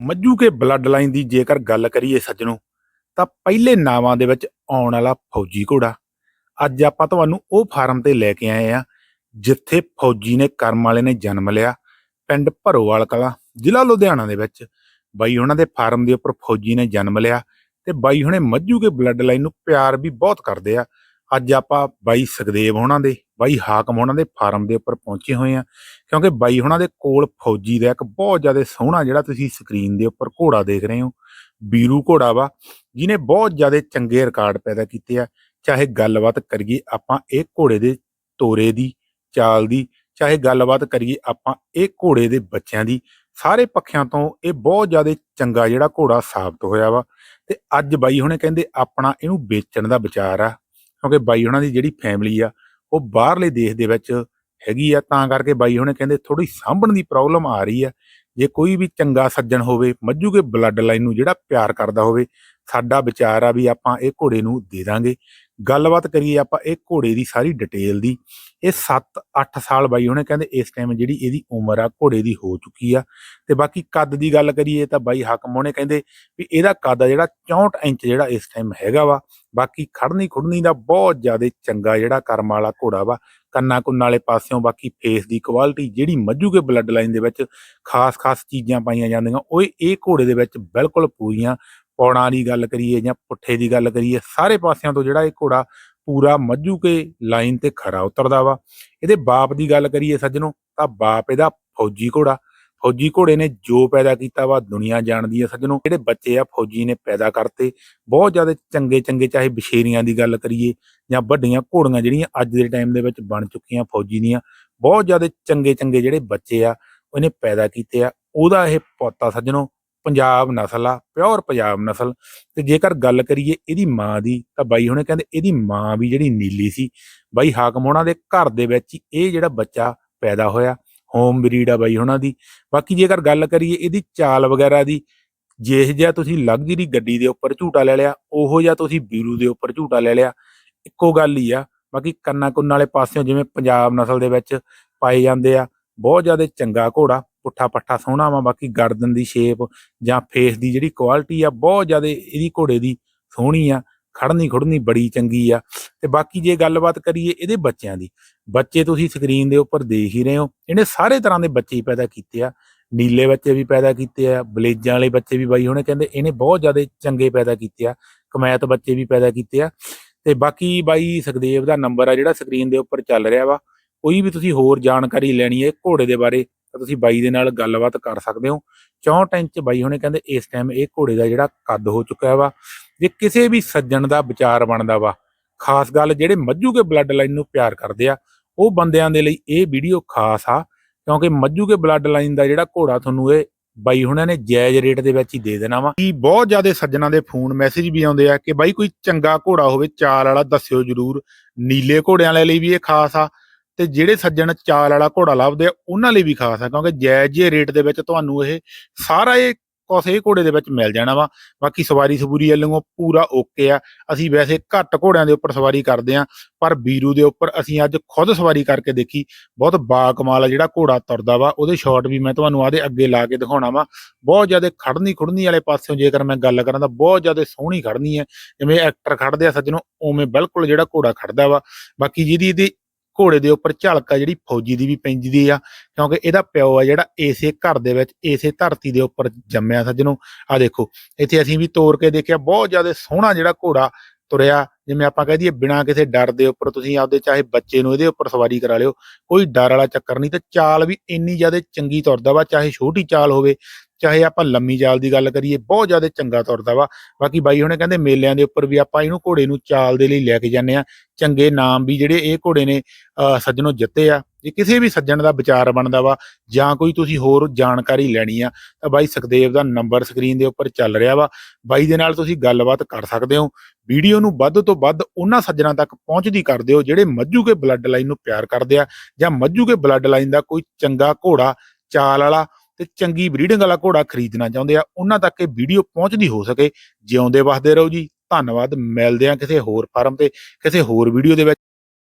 ਮੱਜੂ ਕੇ blood line ਦੀ ਜੇਕਰ ਗੱਲ ਕਰੀਏ ਸੱਜਣੋ, ਤਾਂ ਪਹਿਲੇ ਨਾਵਾਂ ਦੇ ਵਿੱਚ ਆਉਣ ਵਾਲਾ ਫੌਜੀ ਘੋੜਾ, ਅੱਜ ਆਪਾਂ ਤੁਹਾਨੂੰ ਉਹ ਫਾਰਮ ਤੇ ਲੈ ਕੇ ਆਏ ਆ, ਜਿੱਥੇ ਫੌਜੀ ਨੇ ਕਰਮ ਵਾਲੇ ਨੇ ਜਨਮ ਲਿਆ, ਪਿੰਡ ਭਰੋਵਾਲ ਕਲਾ, ਜ਼ਿਲ੍ਹਾ ਲੁਧਿਆਣਾ ਦੇ ਵਿੱਚ। ਬਾਈ, ਉਹਨਾਂ ਦੇ ਫਾਰਮ ਦੇ ਉੱਪਰ ਫੌਜੀ ਨੇ ਜਨਮ ਲਿਆ ਤੇ ਬਾਈ, ਹੁਣੇ ਮੱਜੂ ਕੇ ਬਲੱਡ ਲਾਈਨ ਨੂੰ ਪਿਆਰ ਵੀ ਬਹੁਤ ਕਰਦੇ ਆ। ਅੱਜ ਆਪਾਂ ਬਾਈ ਸੁਖਦੇਵ ਹੋਣਾ ਦੇ, ਬਾਈ ਹਾਕਮ ਹੋਣਾ ਦੇ ਫਾਰਮ ਦੇ ਉੱਪਰ ਪਹੁੰਚੇ ਹੋਏ ਆ ਕਿਉਂਕਿ ਬਾਈ ਹੋਣਾ ਦੇ ਕੋਲ ਫੌਜੀ ਦਾ ਇੱਕ ਬਹੁਤ ਜ਼ਿਆਦਾ ਸੋਹਣਾ ਜਿਹੜਾ ਤੁਸੀਂ ਸਕਰੀਨ ਦੇ ਉੱਪਰ ਘੋੜਾ ਦੇਖ ਰਹੇ ਹੋ, ਬੀਰੂ ਘੋੜਾ ਵਾ, ਜਿਹਨੇ ਬਹੁਤ ਜ਼ਿਆਦਾ ਚੰਗੇ ਰਿਕਾਰਡ ਪੈਦਾ ਕੀਤੇ ਆ। ਚਾਹੇ ਗੱਲਬਾਤ ਕਰੀਏ ਆਪਾਂ ਇਹ ਘੋੜੇ ਦੇ ਤੋਰੇ ਦੀ, ਚਾਲ ਦੀ, ਚਾਹੇ ਗੱਲਬਾਤ ਕਰੀਏ ਆਪਾਂ ਇਹ ਘੋੜੇ ਦੇ ਬੱਚਿਆਂ ਦੀ, ਸਾਰੇ ਪੱਖਿਆਂ ਤੋਂ ਇਹ ਬਹੁਤ ਜ਼ਿਆਦਾ ਚੰਗਾ ਜਿਹੜਾ ਘੋੜਾ ਸਾਬਤ ਹੋਇਆ ਵਾ। ਤੇ ਅੱਜ ਬਾਈ ਹੁਣੇ ਕਹਿੰਦੇ ਆਪਣਾ ਇਹਨੂੰ ਵੇਚਣ ਦਾ ਵਿਚਾਰ ਆ। ਕਿਉਂਕਿ ਬਾਈ ਹੁਣਾਂ ਦੀ ਜਿਹੜੀ ਫੈਮਿਲੀ ਆ, ਉਹ ਬਾਹਰਲੇ ਦੇਸ਼ ਦੇ ਵਿੱਚ ਹੈਗੀ ਆ, ਤਾਂ ਕਰਕੇ ਬਾਈ ਹੁਣੇ ਕਹਿੰਦੇ ਥੋੜੀ ਸਾਂਭਣ ਦੀ ਪ੍ਰੋਬਲਮ ਆ ਰਹੀ ਆ। ਜੇ ਕੋਈ ਵੀ ਚੰਗਾ ਸੱਜਣ ਹੋਵੇ ਮੱਝੂਗੇ ਬਲੱਡ ਲਾਈਨ ਨੂੰ ਜਿਹੜਾ ਪਿਆਰ ਕਰਦਾ ਹੋਵੇ, ਸਾਡਾ ਵਿਚਾਰ ਆ ਵੀ ਆਪਾਂ ਇਹ ਘੋੜੇ ਨੂੰ ਦੇ ਦਾਂਗੇ। ਗੱਲਬਾਤ ਕਰੀਏ ਆਪਾਂ ਇਹ ਘੋੜੇ ਦੀ ਸਾਰੀ ਡਿਟੇਲ ਦੀ, ਇਹ 7-8 ਸਾਲ ਬਾਈ ਉਹਨੇ ਕਹਿੰਦੇ ਇਸ ਟਾਈਮ ਜਿਹੜੀ ਇਹਦੀ ਉਮਰ ਆ ਘੋੜੇ ਦੀ ਹੋ ਚੁੱਕੀ ਆ। ਤੇ ਬਾਕੀ ਕੱਦ ਦੀ ਗੱਲ ਕਰੀਏ ਤਾਂ ਬਾਈ ਹਾਕਮ ਉਹਨੇ ਕਹਿੰਦੇ ਵੀ ਇਹਦਾ ਕੱਦ ਆ ਜਿਹੜਾ 64 ਇੰਚ ਜਿਹੜਾ ਇਸ ਟਾਈਮ ਹੈਗਾ ਵਾ, ਬਾਕੀ ਖੜਨੀ ਖੁੜਨੀ ਦਾ ਬਹੁਤ ਜ਼ਿਆਦਾ ਚੰਗਾ ਜਿਹੜਾ ਕਰਮ ਵਾਲਾ ਘੋੜਾ ਵਾ। ਕੰਨਾ ਕੁੰਨ ਵਾਲੇ ਪਾਸਿਓਂ ਬਾਕੀ ਫੇਸ ਦੀ ਕੁਆਲਿਟੀ ਜਿਹੜੀ ਮੱਝੂਗੇ ਬਲੱਡ ਲਾਈਨ ਦੇ ਵਿੱਚ ਖਾਸ-ਖਾਸ ਚੀਜ਼ਾਂ ਪਾਈਆਂ ਜਾਂਦੀਆਂ ਉਹ ਇਹ ਘੋੜੇ ਦੇ ਵਿੱਚ ਬਿਲਕੁਲ ਪੂਰੀਆਂ ਪੌੜਾਂ ਦੀ ਗੱਲ ਕਰੀਏ ਜਾਂ ਪੁੱਠੇ ਦੀ ਗੱਲ ਕਰੀਏ, ਸਾਰੇ ਪਾਸਿਆਂ ਤੋਂ ਜਿਹੜਾ ਇਹ ਘੋੜਾ ਪੂਰਾ ਮੱਝੂ ਕੇ ਲਾਈਨ ਤੇ ਖਰਾ ਉਤਰਦਾ ਵਾ। ਇਹਦੇ ਬਾਪ ਦੀ ਗੱਲ ਕਰੀਏ ਸੱਜਣੋ, ਤਾਂ ਬਾਪ ਇਹਦਾ ਫੌਜੀ ਘੋੜਾ। ਫੌਜੀ ਘੋੜੇ ਨੇ ਜੋ ਪੈਦਾ ਕੀਤਾ ਵਾ ਦੁਨੀਆ ਜਾਣਦੀ ਹੈ ਸੱਜਣੋ। ਜਿਹੜੇ ਬੱਚੇ ਆ ਫੌਜੀ ਨੇ ਪੈਦਾ ਕਰਤੇ। ਬਹੁਤ ਜ਼ਿਆਦਾ ਚੰਗੇ ਚੰਗੇ ਚਾਹੇ ਬਸ਼ੇਰੀਆਂ ਦੀ ਗੱਲ ਕਰੀਏ ਜਾਂ ਵੱਡੀਆਂ ਘੋੜੀਆਂ ਜਿਹੜੀਆਂ ਅੱਜ ਦੇ ਟਾਈਮ ਦੇ ਵਿੱਚ ਬਣ ਚੁੱਕੀਆਂ ਫੌਜੀ ਦੀਆਂ, ਬਹੁਤ ਜ਼ਿਆਦਾ ਚੰਗੇ ਚੰਗੇ ਜਿਹੜੇ ਬੱਚੇ ਆ, ਉਹਨੇ ਪੈਦਾ ਕੀਤੇ ਆ। ਉਹਦਾ ਇਹ ਪੋਤਾ ਸੱਜਣੋ ਪੰਜਾਬ ਨਸਲ ਆ ਪਿਓਰ ਪੰਜਾਬ ਨਸਲ। ਤੇ ਜੇਕਰ ਗੱਲ ਕਰੀਏ ਇਹਦੀ ਮਾਂ ਦੀ, ਤਾਂ ਬਾਈ ਹੁਣੇ ਕਹਿੰਦੇ ਇਹਦੀ ਮਾਂ ਵੀ ਜਿਹੜੀ ਨੀਲੀ ਸੀ। ਬਾਈ ਹਾਕਮ ਹੋਣਾ ਦੇ ਘਰ ਦੇ ਵਿੱਚ ਇਹ ਜਿਹੜਾ ਬੱਚਾ ਪੈਦਾ ਹੋਇਆ ਹੋਮ ਬਰੀਡ ਆ ਬਾਈ ਹੁਣਾਂ ਦੀ। ਬਾਕੀ ਜੇਕਰ ਗੱਲ ਕਰੀਏ ਇਹਦੀ ਚਾਲ ਵਗੈਰਾ ਦੀ, ਜਿਹ ਜਿਹਾ ਤੁਸੀਂ ਲਗਜ਼ਰੀ ਗੱਡੀ ਦੇ ਉੱਪਰ ਝੂਟਾ ਲੈ ਲਿਆ, ਉਹੋ ਜਿਹਾ ਤੁਸੀਂ ਬੀਰੂ ਦੇ ਉੱਪਰ ਝੂਟਾ ਲੈ ਲਿਆ, ਇੱਕੋ ਗੱਲ ਹੀ ਆ। ਬਾਕੀ ਕੰਨਾ ਕੁੰਨ ਵਾਲੇ ਪਾਸਿਓਂ ਜਿਵੇਂ ਪੰਜਾਬ ਨਸਲ ਦੇ ਵਿੱਚ ਪਾਏ ਜਾਂਦੇ ਆ, ਬਹੁਤ ਜ਼ਿਆਦਾ ਚੰਗਾ ਘੋੜਾ। ਪੁੱਠਾ ਪੱਠਾ ਸੋਹਣਾ ਵਾ, ਬਾਕੀ ਗਰਦਨ ਦੀ ਸ਼ੇਪ ਜਾਂ ਫੇਸ ਦੀ ਜਿਹੜੀ ਕੁਆਲਿਟੀ ਆ, ਬਹੁਤ ਜ਼ਿਆਦਾ ਇਹਦੀ ਘੋੜੇ ਦੀ ਸੋਹਣੀ ਆ ਖੜਨੀ ਖੁੜਨੀ ਬੜੀ ਚੰਗੀ ਆ। ਤੇ ਬਾਕੀ ਜੇ ਗੱਲਬਾਤ ਕਰੀਏ ਇਹਦੇ ਬੱਚਿਆਂ ਦੀ, ਬੱਚੇ ਤੁਸੀਂ ਸਕਰੀਨ ਦੇ ਉੱਪਰ ਦੇਖ ਹੀ ਰਹੇ ਹੋ, ਇਹਨੇ ਸਾਰੇ ਤਰ੍ਹਾਂ ਦੇ ਬੱਚੇ ਹੀ ਪੈਦਾ ਕੀਤੇ ਆ। ਨੀਲੇ ਬੱਚੇ ਵੀ ਪੈਦਾ ਕੀਤੇ ਆ, ਬਲੇਜਾਂ ਵਾਲੇ ਬੱਚੇ ਵੀ ਬਾਈ ਹੁਣੇ ਕਹਿੰਦੇ, ਇਹਨੇ ਬਹੁਤ ਜ਼ਿਆਦਾ ਚੰਗੇ ਪੈਦਾ ਕੀਤੇ ਆ, ਕਮੈਤ ਬੱਚੇ ਵੀ ਪੈਦਾ ਕੀਤੇ ਆ। ਤੇ ਬਾਕੀ ਬਾਈ ਸੁਖਦੇਵ ਦਾ ਨੰਬਰ ਆ ਜਿਹੜਾ ਸਕਰੀਨ ਦੇ ਉੱਪਰ ਚੱਲ ਰਿਹਾ ਵਾ, ਕੋਈ ਵੀ ਤੁਸੀਂ ਹੋਰ ਜਾਣਕਾਰੀ ਲੈਣੀ ਹੈ ਘੋੜੇ ਦੇ ਬਾਰੇ ਤਾਂ ਤੁਸੀਂ ਬਾਈ ਦੇ ਨਾਲ ਗੱਲਬਾਤ ਕਰ ਸਕਦੇ ਹੋ। 64 ਇੰਚ ਬਾਈ ਹੁਣੇ ਕਹਿੰਦੇ ਇਸ ਟਾਈਮ ਇਹ ਘੋੜੇ ਦਾ ਜਿਹੜਾ ਕੱਦ ਹੋ ਚੁੱਕਾ ਵਾ, ਜੇ ਕਿਸੇ ਵੀ ਸੱਜਣ ਦਾ ਵਿਚਾਰ ਬਣਦਾ ਵਾ, ਖਾਸ ਗੱਲ ਜਿਹੜੇ ਮੱਝੂਗੇ ਬਲੱਡ ਲਾਈਨ ਨੂੰ ਪਿਆਰ ਕਰਦੇ ਆ, ਉਹ ਬੰਦਿਆਂ ਦੇ ਲਈ ਇਹ ਵੀਡੀਓ ਖਾਸ ਆ, ਕਿਉਂਕਿ ਮੱਜੂ ਬਲੱਡ ਲਾਈਨ ਦਾ ਜਿਹੜਾ ਘੋੜਾ ਤੁਹਾਨੂੰ ਇਹ ਬਾਈ ਹੁਣਾਂ ਨੇ ਜਾਇਜ਼ ਰੇਟ ਦੇ ਵਿੱਚ ਹੀ ਦੇ ਦੇਣਾ ਵਾ। ਕੀ ਬਹੁਤ ਜ਼ਿਆਦਾ ਸੱਜਣਾ ਦੇ ਫੋਨ ਮੈਸੇਜ ਵੀ ਆਉਂਦੇ ਆ ਕਿ ਬਾਈ ਕੋਈ ਚੰਗਾ ਘੋੜਾ ਹੋਵੇ, ਚਾਲ ਵਾਲਾ ਦੱਸਿਓ ਜਰੂਰ। ਨੀਲੇ ਘੋੜਿਆਂ ਲਈ ਵੀ ਇਹ ਖਾਸ ਆ। ਤੇ ਜਿਹੜੇ ਸੱਜਣ ਚਾਲ ਵਾਲਾ ਘੋੜਾ ਲੱਭਦੇ ਆ, ਉਹਨਾਂ ਲਈ ਵੀ ਖਾਸ ਆ, ਕਿਉਂਕਿ ਜਾਇਜ਼ ਜਿਹੇ ਰੇਟ ਦੇ ਵਿੱਚ ਤੁਹਾਨੂੰ ਇਹ ਸਾਰਾ ਇਹ ਕੁਛ ਇਹ ਘੋੜੇ ਦੇ ਵਿੱਚ ਮਿਲ ਜਾਣਾ ਵਾ। ਬਾਕੀ ਸਵਾਰੀ ਸਬੂਰੀ ਵੱਲੋਂ ਪੂਰਾ ਓਕੇ ਆ। ਅਸੀਂ ਵੈਸੇ ਘੱਟ ਘੋੜਿਆਂ ਦੇ ਉੱਪਰ ਸਵਾਰੀ ਕਰਦੇ ਆ, ਪਰ ਬੀਰੂ ਦੇ ਉੱਪਰ ਅਸੀਂ ਅੱਜ ਖੁਦ ਸਵਾਰੀ ਕਰਕੇ ਦੇਖੀ, ਬਹੁਤ ਬਾ ਕਮਾਲ ਆ ਜਿਹੜਾ ਘੋੜਾ ਤੁਰਦਾ ਵਾ, ਉਹਦੇ ਸ਼ਾਟ ਵੀ ਮੈਂ ਤੁਹਾਨੂੰ ਆਦੇ ਅੱਗੇ ਲਾ ਕੇ ਦਿਖਾਉਣਾ ਵਾ। ਬਹੁਤ ਜ਼ਿਆਦਾ ਖੜਨੀ ਖੁੜਨੀ ਵਾਲੇ ਪਾਸਿਓਂ ਜੇਕਰ ਮੈਂ ਗੱਲ ਕਰਾਂ ਤਾਂ ਬਹੁਤ ਜ਼ਿਆਦਾ ਸੋਹਣੀ ਖੜਨੀ ਹੈ ਜਿਵੇਂ ਐਕਟਰ ਖੜਦੇ ਆ ਸੱਜਣੋ, ਉਵੇਂ ਬਿਲਕੁਲ ਜਿਹੜਾ ਘੋੜਾ ਖੜਦਾ ਵਾ। ਬਾਕੀ ਜਿਹਦੀ ਇਹਦੀ ਘੋੜੇ ਦੇ ਉੱਪਰ ਝਲਕ ਆ ਜਿਹੜੀ ਫੌਜੀ ਦੀ ਵੀ ਪੈਂਦੀ ਆ, ਕਿਉਂਕਿ ਇਹਦਾ ਪਿਓ ਆ ਜਿਹੜਾ ਏਸੇ ਘਰ ਦੇ ਵਿੱਚ ਏਸੇ ਧਰਤੀ ਦੇ ਉੱਪਰ ਜੰਮਿਆ ਸੱਜਣੋ ਆ ਦੇਖੋ, ਇੱਥੇ ਅਸੀਂ ਵੀ ਤੋੜ ਕੇ ਦੇਖਿਆ, ਬਹੁਤ ਜ਼ਿਆਦਾ ਸੋਹਣਾ ਜਿਹੜਾ ਘੋੜਾ ਤੁਰਿਆ, ਜਿਵੇਂ ਆਪਾਂ ਕਹਿ ਦਈਏ ਬਿਨਾਂ ਕਿਸੇ ਡਰ ਦੇ ਉੱਪਰ ਤੁਸੀਂ ਆਪਦੇ ਚਾਹੇ ਬੱਚੇ ਨੂੰ ਇਹਦੇ ਉੱਪਰ ਸਵਾਰੀ ਕਰਾ ਲਿਓ, ਕੋਈ ਡਰ ਵਾਲਾ ਚੱਕਰ ਨਹੀਂ ਤੇ ਚਾਲ ਵੀ ਇੰਨੀ ਜ਼ਿਆਦਾ ਚੰਗੀ ਤੁਰਦਾ ਵਾ, ਚਾਹੇ ਛੋਟੀ ਚਾਲ ਹੋਵੇ ਚਾਹੇ ਆਪਾਂ ਲੰਮੀ ਜਾਲ ਦੀ ਗੱਲ ਕਰੀਏ, ਬਹੁਤ ਜ਼ਿਆਦਾ ਚੰਗਾ ਤੁਰਦਾ ਵਾ। ਬਾਕੀ ਬਾਈ ਹੁਣੇ ਕਹਿੰਦੇ ਮੇਲਿਆਂ ਦੇ ਉੱਪਰ ਵੀ ਆਪਾਂ ਇਹਨੂੰ ਘੋੜੇ ਨੂੰ ਚਾਲ ਦੇ ਲਈ ਲੈ ਕੇ ਜਾਂਦੇ ਆ ਚੰਗੇ ਨਾਮ ਵੀ ਜਿਹੜੇ ਇਹ ਘੋੜੇ ਨੇ, ਅਹ ਜਿੱਤੇ ਆ। ਜੇ ਕਿਸੇ ਵੀ ਸੱਜਣ ਦਾ ਵਿਚਾਰ ਬਣਦਾ ਵਾ, ਜਾਂ ਕੋਈ ਤੁਸੀਂ ਹੋਰ ਜਾਣਕਾਰੀ ਲੈਣੀ ਆ, ਤਾਂ ਬਾਈ ਸੁਖਦੇਵ ਦਾ ਨੰਬਰ ਸਕਰੀਨ ਦੇ ਉੱਪਰ ਚੱਲ ਰਿਹਾ ਵਾ। ਬਾਈ ਦੇ ਨਾਲ ਤੁਸੀਂ ਗੱਲਬਾਤ ਕਰ ਸਕਦੇ ਹੋ। ਵੀਡੀਓ ਨੂੰ ਵੱਧ ਤੋਂ ਵੱਧ ਉਹਨਾਂ ਸੱਜਣਾਂ ਤੱਕ ਪਹੁੰਚਦੀ ਕਰ ਦਿਓ, ਜਿਹੜੇ ਮੱਜੂ ਕੇ ਬਲੱਡ ਲਾਈਨ ਨੂੰ ਪਿਆਰ ਕਰਦੇ ਆ, ਜਾਂ ਮੱਜੂ ਕੇ ਬਲੱਡ ਲਾਈਨ ਦਾ ਕੋਈ ਚੰਗਾ ਘੋੜਾ, ਚਾਲ ਵਾਲਾ ਤੇ ਚੰਗੀ ਬਰੀਡਿੰਗ ਵਾਲਾ ਘੋੜਾ ਖਰੀਦਣਾ ਚਾਹੁੰਦੇ ਆ, ਉਹਨਾਂ ਤੱਕ ਇਹ ਵੀਡੀਓ ਪਹੁੰਚਦੀ ਹੋ ਸਕੇ। ਜਿਉਂਦੇ ਵਸਦੇ ਰਹੋ ਜੀ। ਧੰਨਵਾਦ। ਮਿਲਦੇ ਆ ਕਿਸੇ ਹੋਰ ਫਾਰਮ ਤੇ, ਕਿਸੇ ਹੋਰ ਵੀਡੀਓ ਦੇ ਵਿੱਚ।